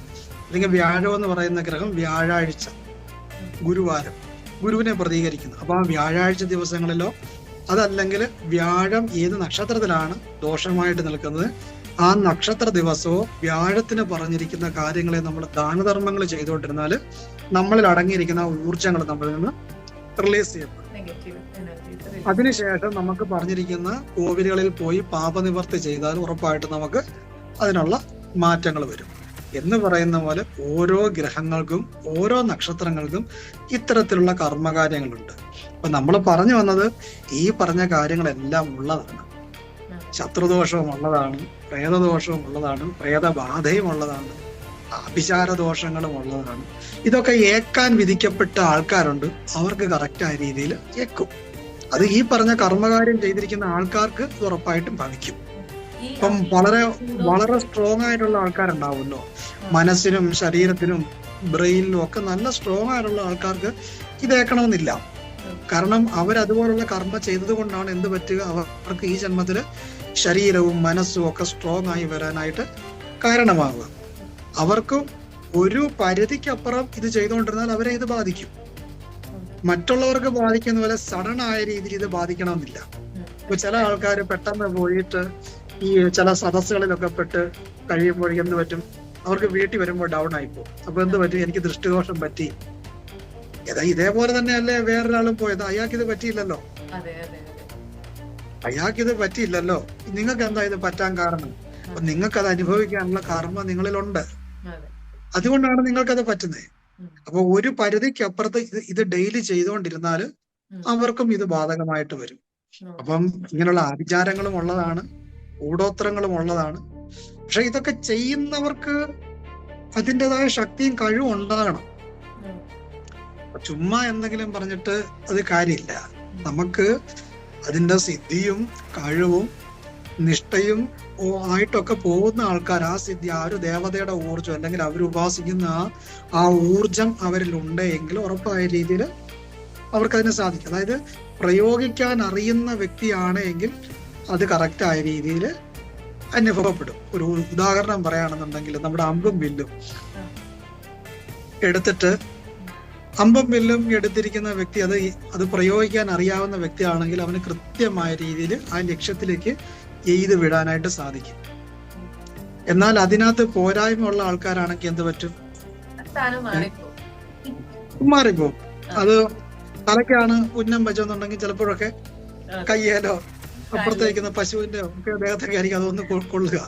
A: അല്ലെങ്കിൽ വ്യാഴം എന്ന് പറയുന്ന ഗ്രഹം വ്യാഴാഴ്ച ഗുരുവാരം ഗുരുവിനെ പ്രതികരിക്കുന്നു. അപ്പൊ ആ വ്യാഴാഴ്ച ദിവസങ്ങളിലോ അതല്ലെങ്കിൽ വ്യാഴം ഏത് നക്ഷത്രത്തിലാണ് ദോഷമായിട്ട് നിൽക്കുന്നത്? ആ നക്ഷത്ര ദിവസവും വ്യാഴത്തിന് പറഞ്ഞിരിക്കുന്ന കാര്യങ്ങളെ നമ്മൾ ദാനധർമ്മങ്ങൾ ചെയ്തുകൊണ്ടിരുന്നാൽ നമ്മളിൽ അടങ്ങിയിരിക്കുന്ന ഊർജങ്ങൾ നമ്മളിൽ നിന്ന് റിലീസ് ചെയ്യപ്പെടും. അതിനുശേഷം നമുക്ക് പറഞ്ഞിരിക്കുന്ന കോവിലുകളിൽ പോയി പാപനിവർത്തി ചെയ്താൽ ഉറപ്പായിട്ട് നമുക്ക് അതിനുള്ള മാറ്റങ്ങൾ വരും. എന്ന് പറയുന്ന പോലെ ഓരോ ഗ്രഹങ്ങൾക്കും ഓരോ നക്ഷത്രങ്ങൾക്കും ഇത്തരത്തിലുള്ള കർമ്മകാര്യങ്ങളുണ്ട്. അപ്പൊ നമ്മൾ പറഞ്ഞു വന്നത് ഈ പറഞ്ഞ കാര്യങ്ങളെല്ലാം ഉള്ളതാണ്. ശത്രുദോഷവും ഉള്ളതാണ് പ്രേതദോഷവും ഉള്ളതാണ് പ്രേതബാധയും ഉള്ളതാണ് അഭിചാര ദോഷങ്ങളും ഉള്ളതാണ്. ഇതൊക്കെ ഏക്കാൻ വിധിക്കപ്പെട്ട ആൾക്കാരുണ്ട്. അവർക്ക് കറക്റ്റായ രീതിയിൽ ഏക്കും. അത് ഈ പറഞ്ഞ കർമ്മകാര്യം ചെയ്തിരിക്കുന്ന ആൾക്കാർക്ക് ഉറപ്പായിട്ടും ഭവിക്കും. ഇപ്പം വളരെ വളരെ സ്ട്രോങ് ആയിട്ടുള്ള ആൾക്കാരുണ്ടാവുമല്ലോ. മനസ്സിനും ശരീരത്തിനും ബ്രെയിനിലും ഒക്കെ നല്ല സ്ട്രോങ് ആയിട്ടുള്ള ആൾക്കാർക്ക് ഇതേക്കണമെന്നില്ല കാരണം അവരതുപോലുള്ള കർമ്മ ചെയ്തത് കൊണ്ടാണ് എന്ത് പറ്റുക? അവർക്ക് ഈ ജന്മത്തിൽ ശരീരവും മനസ്സും ഒക്കെ സ്ട്രോങ് ആയി വരാനായിട്ട് കാരണമാവുക. അവർക്ക് ഒരു പരിധിക്കപ്പുറം ഇത് ചെയ്തുകൊണ്ടിരുന്നാൽ അവരെ ഇത് ബാധിക്കും. മറ്റുള്ളവർക്ക് ബാധിക്കുന്ന പോലെ സഡൻ ആയ രീതിയിൽ ഇത് ബാധിക്കണമെന്നില്ല. ഇപ്പൊ ചില ആൾക്കാർ പെട്ടെന്ന് പോയിട്ട് ഈ ചില സദസ്സുകളിലൊക്കെ പെട്ട് കഴിയുമ്പോൾ എന്ത് പറ്റും? അവർക്ക് വീട്ടിൽ വരുമ്പോൾ ഡൗൺ ആയിപ്പോകും അപ്പൊ എന്ത് പറ്റും? എനിക്ക് ദൃഷ്ടിദോഷം പറ്റി. ഇതേപോലെ തന്നെയല്ലേ വേറൊരാളും പോയത്? അയാൾക്ക് ഇത് പറ്റിയില്ലല്ലോ. അയാൾക്ക് ഇത് പറ്റിയില്ലല്ലോ. നിങ്ങൾക്ക് എന്താ ഇത് പറ്റാൻ കാരണം? അപ്പൊ നിങ്ങൾക്ക് അത് അനുഭവിക്കാനുള്ള കർമ്മ നിങ്ങളിലുണ്ട്.
B: അതെ.
A: അതുകൊണ്ടാണ് നിങ്ങൾക്കത് പറ്റുന്നത്. അപ്പൊ ഒരു പരിധിക്ക് അപ്പുറത്ത് ഇത് ഇത് ഡെയിലി
B: ചെയ്തുകൊണ്ടിരുന്നാൽ
A: അവർക്കും ഇത് ബാധകമായിട്ട് വരും. അപ്പം ഇങ്ങനെയുള്ള ആഭിചാരങ്ങളും ഉള്ളതാണ് ഊടോത്തരങ്ങളും ഉള്ളതാണ്. പക്ഷെ ഇതൊക്കെ ചെയ്യുന്നവർക്ക് അതിന്റെതായ ശക്തിയും കഴിവും ഉണ്ടാകണം. ചുമ്മാ എന്തെങ്കിലും പറഞ്ഞിട്ട് അത് കാര്യമില്ല. നമുക്ക് അതിന്റെ സിദ്ധിയും കഴിവും നിഷ്ഠയും ആയിട്ടൊക്കെ പോകുന്ന ആൾക്കാർ ആ സിദ്ധി ആ ഒരു ദേവതയുടെ ഊർജം അല്ലെങ്കിൽ അവർ ഉപാസിക്കുന്ന ആ ആ ഊർജം അവരിൽ ഉണ്ടെങ്കിൽ ഉറപ്പായ രീതിയിൽ അവർക്ക് അതിനെ സാധിക്കും. അതായത് പ്രയോഗിക്കാൻ അറിയുന്ന വ്യക്തിയാണ് എങ്കിൽ അത് കറക്റ്റായ രീതിയിൽ അനുഭവപ്പെടും. ഒരു ഉദാഹരണം പറയുകയാണെന്നുണ്ടെങ്കിൽ നമ്മുടെ അമ്പും വില്ലും. എടുത്തിട്ട് അമ്പും വില്ലും എടുത്തിരിക്കുന്ന വ്യക്തി അത് അത് പ്രയോഗിക്കാൻ അറിയാവുന്ന വ്യക്തിയാണെങ്കിൽ അവന് കൃത്യമായ രീതിയിൽ ആ ലക്ഷ്യത്തിലേക്ക് എയ്ത് വിടാനായിട്ട് സാധിക്കും. എന്നാൽ അതിനകത്ത് പോരായ്മ ഉള്ള ആൾക്കാരാണെങ്കിൽ എന്ത് പറ്റും?
B: മാറിപ്പോ
A: അത് തലക്കാണ് ഉന്നം വെച്ചെന്നുണ്ടെങ്കിൽ ചിലപ്പോഴൊക്കെ. കയ്യേലോ അപ്പുറത്തേക്കുന്ന പശുവിന്റെ ഒക്കെ ദേഹത്തൊക്കെ ആയിരിക്കും അതൊന്ന് കൊള്ളുക.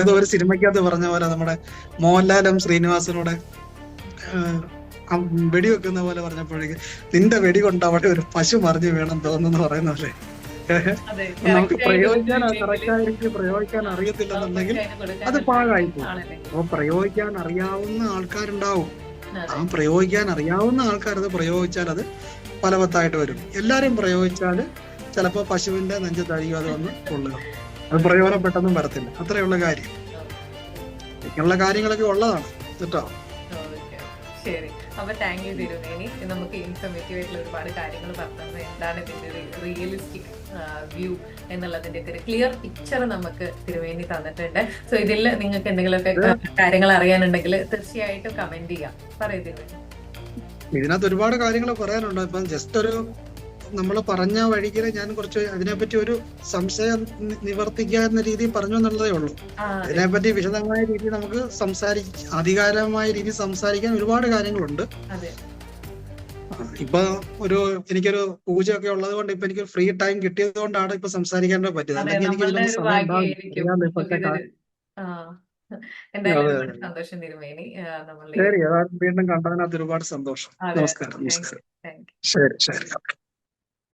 A: ഏതോ ഒരു സിനിമയ്ക്കകത്ത് പറഞ്ഞ പോലെ നമ്മുടെ മോഹൻലാലും ശ്രീനിവാസനോടെ ഏഹ്, വെക്കുന്ന പോലെ പറഞ്ഞപ്പോഴേക്ക് നിന്റെ വെടി കൊണ്ട് അവിടെ ഒരു പശു മറിഞ്ഞു വേണം തോന്നുന്നു പറയുന്ന പോലെ.
B: അതെ.
A: നമുക്ക് പ്രയോഗിക്കാൻ കറക്റ്റായിട്ട് പ്രയോഗിക്കാൻ അറിയത്തില്ലെന്നുണ്ടെങ്കിൽ അത് പാഴായി പോകും. അപ്പൊ പ്രയോഗിക്കാൻ അറിയാവുന്ന ആൾക്കാരുണ്ടാവും. ആ പ്രയോഗിക്കാൻ അറിയാവുന്ന ആൾക്കാർ അത് പ്രയോഗിച്ചാൽ അത് ഫലവത്തായിട്ട് വരും. എല്ലാരും പ്രയോഗിച്ചാൽ ചിലപ്പോ പശുവിന്റെ നെഞ്ചത്തായിരിക്കും അത് വന്ന് കൊള്ളുക. അത് പ്രയോജനപ്പെട്ടൊന്നും വരത്തില്ല. അത്രയുള്ള കാര്യം. ഇങ്ങനെയുള്ള കാര്യങ്ങളൊക്കെ ഉള്ളതാണ്. കേട്ടോ.
B: ശരി. അപ്പൊ താങ്ക് യു തിരുവേണി നമുക്ക് ഇൻഫർമേറ്റീവ് ആയിട്ടുള്ള ഒരുപാട് കാര്യങ്ങൾ പറഞ്ഞത് എന്താണ് ഇതിന്റെ റിയലിസ്റ്റിക് വ്യൂ എന്നുള്ളതിന്റെ ഒരു ക്ലിയർ പിക്ചർ നമുക്ക് തിരുവേണി തന്നിട്ടുണ്ട്. സോ ഇതിൽ നിങ്ങൾക്ക് എന്തെങ്കിലുമൊക്കെ കാര്യങ്ങൾ അറിയാനുണ്ടെങ്കിൽ തീർച്ചയായിട്ടും കമന്റ് ചെയ്യാം. പറയൂ തിരുവേണി
A: ഇതിനകത്ത് ഒരുപാട് കാര്യങ്ങൾ പറയാനുണ്ട്. ഇപ്പം ജസ്റ്റ് ഒരു നമ്മൾ പറഞ്ഞ വഴിക്ക് ഞാൻ കുറച്ച് അതിനെപ്പറ്റി ഒരു സംശയം നിവർത്തിക്കുക നിവർത്തിക്കാവുന്ന രീതിയിൽ പറഞ്ഞു എന്നുള്ളതേ ഉള്ളൂ. അതിനെപ്പറ്റി വിശദമായ രീതിയിൽ നമുക്ക് സംസാരി അധികാരമായ രീതിയിൽ സംസാരിക്കാൻ ഒരുപാട് കാര്യങ്ങളുണ്ട്. ഇപ്പൊ ഒരു എനിക്കൊരു പൂജ ഒക്കെ ഉള്ളത് കൊണ്ട് ഇപ്പൊ എനിക്ക് ഫ്രീ ടൈം കിട്ടിയത് കൊണ്ടാണ് ഇപ്പൊ സംസാരിക്കാൻ പറ്റിയത്. അല്ലെങ്കിൽ എനിക്ക്
B: സന്തോഷം തിരുമേനി
A: ശരി വീണ്ടും കണ്ടതിനകത്ത് ഒരുപാട് സന്തോഷം. നമസ്കാരം നമസ്കാരം. ശരി ശരി.